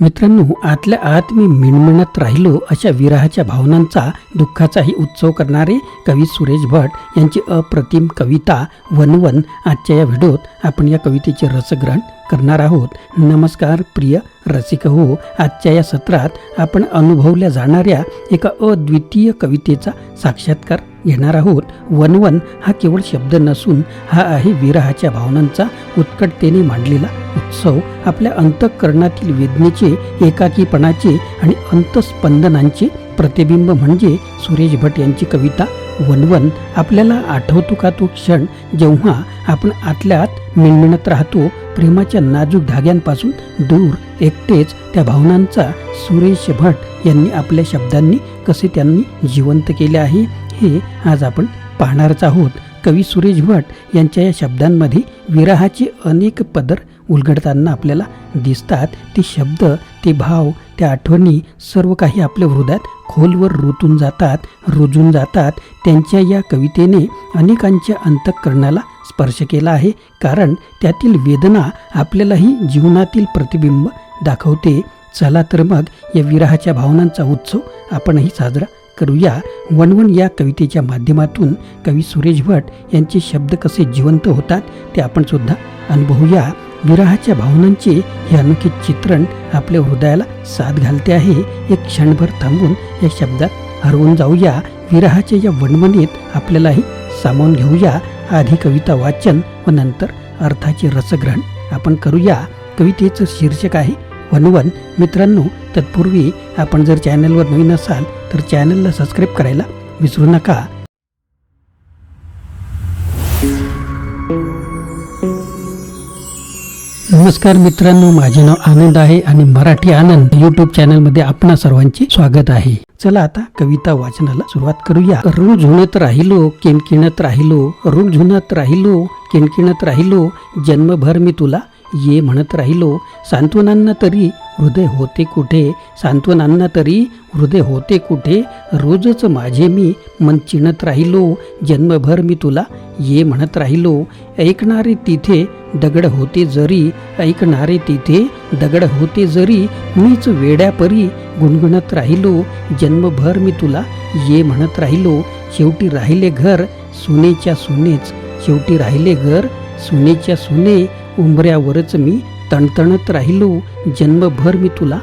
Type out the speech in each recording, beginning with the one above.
मित्रांनो हो, आतल्या आत मी मिणमिणत राहिलो अशा विराहाच्या भावनांचा दुःखाचाही उत्सव करणारे कवी सुरेश भट यांची अप्रतिम कविता वनवन आजच्या या व्हिडिओत आपण या कवितेचे रसग्रहण करणार आहोत. नमस्कार प्रिय रसिक हो आजच्या या सत्रात आपण अनुभवल्या जाणाऱ्या एका अद्वितीय कवितेचा साक्षात्कार घेणार आहोत. वनवन हा केवळ शब्द नसून हा आहे विरहाच्या भावनांचा उत्कटतेने मांडलेला उत्सव. आपल्या अंतःकरणातील वेदनेचे एकाकीपणाचे आणि अंतस्पंदनांचे प्रतिबिंब म्हणजे सुरेश भट यांची कविता वनवन आपल्याला आठवतो का तो क्षण जेव्हा आपण आतल्या आत मिणमिणत राहतो प्रेमाच्या नाजूक धाग्यांपासून दूर एकटेच त्या भावनांचा सुरेश भट यांनी आपल्या शब्दांनी कसे त्यांनी जिवंत केले आहे हे आज आपण पाहणारच आहोत. कवी सुरेश भट यांच्या या शब्दांमध्ये विराहाचे अनेक पदर उलगडताना आपल्याला दिसतात. ते शब्द ते भाव त्या आठवणी सर्व काही आपल्या हृदयात खोलवर रुतून जातात रुजून जातात. त्यांच्या या कवितेने अनेकांच्या अंतःकरणाला स्पर्श केला आहे. कारण त्यातील वेदना आपल्यालाही जीवनातील प्रतिबिंब दाखवते. चला तर मग या विराहाच्या भावनांचा उत्सव आपणही साजरा करूया. वणवण या कवितेच्या माध्यमातून कवी सुरेश भट यांचे शब्द कसे जिवंत होतात ते आपण सुद्धा अनुभवूया. विराहाच्या भावनांचे हे अनोखे चित्रण आपल्या हृदयाला साथ घालते आहे. एक क्षणभर थांबून या शब्दात हरवून जाऊया. विराहाच्या या वणवणीत आपल्यालाही सामावून घेऊया. आधी कविता वाचन व नंतर अर्थाचे रसग्रहण आपण करूया. कवितेचं शीर्षक आहे वनवन मित्रांनो तत्पूर्वी आपण जर चॅनलवर नवीन असाल तर चॅनलला सबस्क्राईब करायला विसरू नका. नमस्कार मित्रांनो माझे नाव आनंद आहे आणि मराठी आनंद युट्यूब चॅनलमध्ये आपणा सर्वांचे स्वागत आहे. चला आता कविता वाचनाला सुरुवात करूया. ऋण झुणत राहिलो किणकिणत राहिलो ऋण झुणत राहिलो किणकिणत राहिलो जन्मभर मी तुला ये म्हणत राहिलो सांत्वनांना तरी हृदय होते कुठे? सांत्वनांना तरी हृदय होते कुठे? रोजच माझे मी मन चिणत राहिलो जन्मभर मी तुला ये म्हणत राहिलो. ऐकणारे तिथे दगड होते जरी ऐकणारे तिथे दगड होते जरी मीच वेड्यापरी गुणगुणत राहिलो जन्मभर मी तुला ये म्हणत राहिलो. शेवटी राहिले घर सुनेच्या सुनेच शेवटी राहिले घर सुनेच्या सुने उंबऱ्यावरच मी तणतणत राहिलो. जन्मभर मी तुला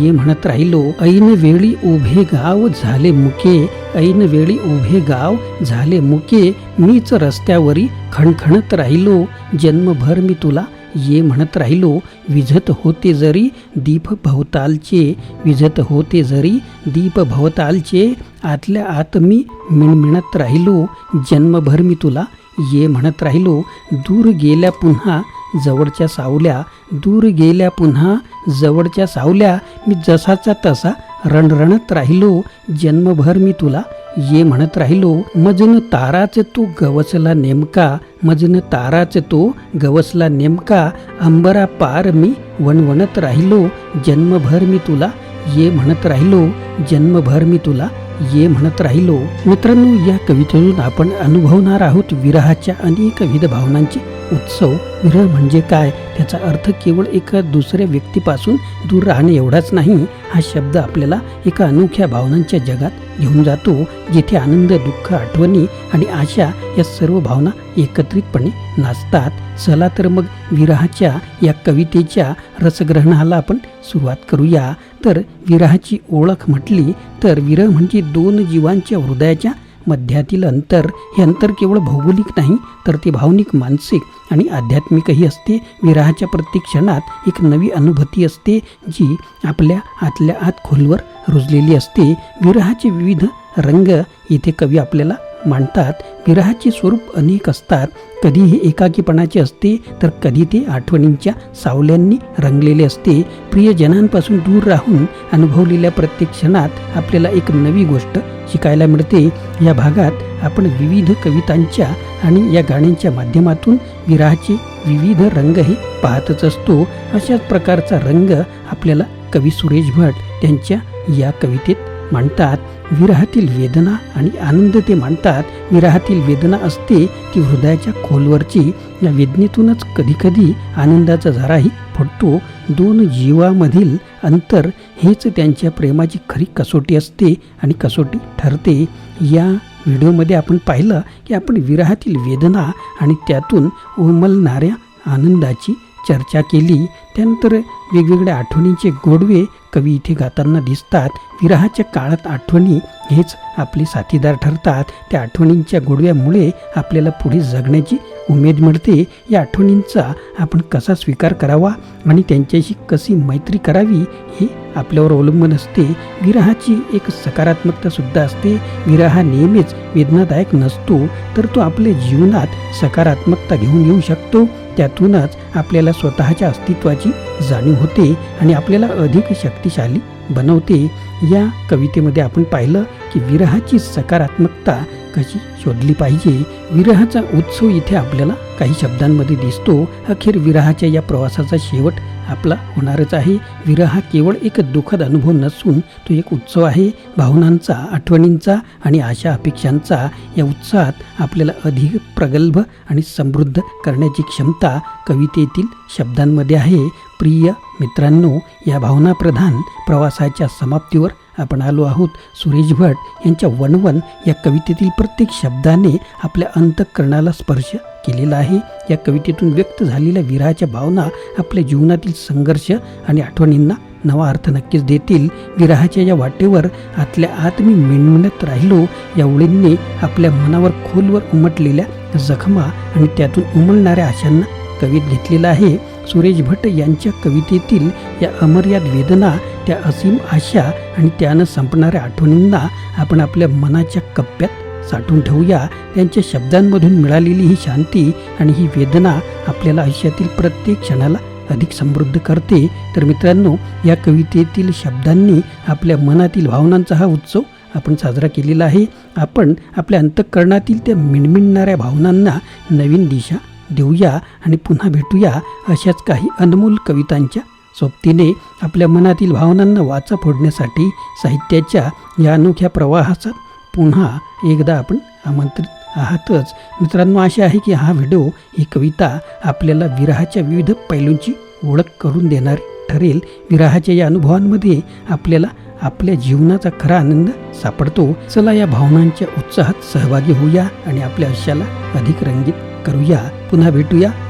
ये म्हणत राहिलो. ऐन वेळी उभे गाव झाले मुके. ऐन वेळी उभे गाव झाले मुके. मीच रस्त्यावरी खणखणत राहिलो. जन्मभर मी तुला ये म्हणत राहिलो. विझत होते जरी दीप भवतालचे. विझत होते जरी दीप भवतालचे. आतल्या आत मी मिणमिणत राहिलो. जन्मभर मी तुला ये म्हणत राहिलो. दूर गेल्या पुन्हा जवळच्या सावल्या दूर गेल्या पुन्हा. जवळच्या सावल्या मी जसाचा तसा रणरणत राहिलो. जन्मभर मी तुला ये म्हणत राहिलो. मजन ताराच तो गवसला नेमका. मजन ताराच तो गवसला नेमका. अंबरा पार मी वणवणत राहिलो. जन्मभर मी तुला ये म्हणत राहिलो. जन्मभर मी तुला ये म्हणत राहिलो. मित्रांनो या कवितेतून आपण अनुभवणार आहोत विरहाच्या अनेकविध भावनांचे उत्सव विरह म्हणजे काय? त्याचा अर्थ केवळ एका दुसऱ्या व्यक्तीपासून दूर राहणे एवढाच नाही. हा शब्द आपल्याला एका अनोख्या भावनांच्या जगात घेऊन जातो जिथे आनंद दुःख आठवणी आणि आशा या सर्व भावना एकत्रितपणे नाचतात. चला तर मग विरहाच्या या कवितेच्या रसग्रहणाला आपण सुरुवात करूया. तर विरहाची ओळख म्हटली तर विरह म्हणजे दोन जीवांच्या हृदयाच्या मध्यातील अंतर हे अंतर केवळ भौगोलिक नाही तर ते भावनिक मानसिक आणि आध्यात्मिकही असते. विरहाच्या प्रत्येक क्षणात एक नवी अनुभूती असते जी आपल्या आतल्या आत खोलवर रुजलेली असते. विरहाचे विविध रंग इथे कवी आपल्याला मांडतात. विरहाचे स्वरूप अनेक असतात. कधी हे एकाकीपणाचे असते तर कधी ते आठवणींच्या सावल्यांनी रंगलेले असते. प्रियजनांपासून दूर राहून अनुभवलेल्या प्रत्येक क्षणात आपल्याला एक नवी गोष्ट शिकायला मिळते. या भागात आपण विविध कवितांच्या आणि या गाण्यांच्या माध्यमातून विराहाचे विविध रंग हे पाहतच असतो. अशाच प्रकारचा रंग आपल्याला कवी सुरेश भट त्यांच्या या कवितेत मांडतात विरहातील वेदना आणि आनंद ते मांडतात विरहातील वेदना असते की हृदयाच्या खोलवरची या वेदनेतूनच कधीकधी आनंदाचा झराही फुटतो. दोन जीवामधील अंतर हेच त्यांच्या प्रेमाची खरी कसोटी असते आणि कसोटी ठरते. या व्हिडिओमध्ये आपण पाहिलं की आपण विरहातील वेदना आणि त्यातून उमलणाऱ्या आनंदाची चर्चा केली. त्यानंतर वेगवेगळ्या आठवणींचे गोडवे कवी इथे गाताना दिसतात. विरहाच्या काळात आठवणी हेच आपले साथीदार ठरतात. त्या आठवणींच्या गोडव्यामुळे आपल्याला पुढे जगण्याची उमेद मिळते. या आठवणींचा आपण कसा स्वीकार करावा आणि त्यांच्याशी कशी मैत्री करावी हे आपल्यावर अवलंबून असते. विरहाची एक सकारात्मकतासुद्धा असते. विरह हा नेहमीच वेदनादायक नसतो तर तो आपल्या जीवनात सकारात्मकता घेऊन येऊ शकतो. त्यातूनच आपल्याला स्वतःच्या अस्तित्वाची जाणीव होते आणि आपल्याला अधिक शक्तिशाली बनवते. या कवितेमध्ये आपण पाहिलं की विरहाची सकारात्मकता कशी शोधली पाहिजे. विरहाचा उत्सव इथे आपल्याला काही शब्दांमध्ये दिसतो. अखेर विरहाच्या या प्रवासाचा शेवट आपला होणारच आहे विरह हा केवळ एक दुःखद अनुभव नसून तो एक उत्सव आहे. भावनांचा आठवणींचा आणि आशा अपेक्षांचा या उत्साहात आपल्याला अधिक प्रगल्भ आणि समृद्ध करण्याची क्षमता कवितेतील शब्दांमध्ये आहे. प्रिय मित्रांनो या भावनाप्रधान प्रवासाच्या समाप्तीवर आपण आलो आहोत. सुरेश भट यांच्या वनवन या कवितेतील प्रत्येक शब्दाने आपल्या अंतःकरणाला स्पर्श केलेला आहे. या कवितेतून व्यक्त झालेल्या विरहाच्या भावना आपल्या जीवनातील संघर्ष आणि आठवणींना नवा अर्थ नक्कीच देतील. विरहाच्या या वाटेवर आतल्या आत मी मेणमिणत राहिलो. या ओळींनी आपल्या मनावर खोलवर उमटलेल्या जखमा आणि त्यातून उमलणाऱ्या आशांना कवीत घेतलेला आहे. सुरेश भट यांच्या कवितेतील या अमर्याद वेदना त्या असीम आशा आणि त्यानं संपणाऱ्या आठवणींना आपण आपल्या मनाच्या कप्प्यात साठवून ठेवूया. त्यांच्या शब्दांमधून मिळालेली ही शांती आणि ही वेदना आपल्याला आयुष्यातील प्रत्येक क्षणाला अधिक समृद्ध करते. तर मित्रांनो या कवितेतील शब्दांनी आपल्या मनातील भावनांचा हा उत्सव आपण साजरा केलेला आहे. आपण आपल्या अंतःकरणातील त्या मिणमिणणाऱ्या भावनांना नवीन दिशा देऊया आणि पुन्हा भेटूया अशाच काही अनमोल कवितांच्या सोबतीने आपल्या मनातील भावनांना वाचा फोडण्यासाठी साहित्याच्या या अनोख्या प्रवाहाचा पुन्हा एकदा आपण आमंत्रित आहातच. मित्रांनो आशा आहे की हा व्हिडिओ ही कविता आपल्याला विरहाच्या विविध पैलूंची ओळख करून देणारी ठरेल. विराहाच्या या अनुभवांमध्ये आपल्याला आपल्या जीवनाचा खरा आनंद सापडतो. चला या भावनांच्या उत्साहात सहभागी होऊया आणि आपल्या आयुष्याला अधिक रंगीत करूया. पुन्हा भेटूया.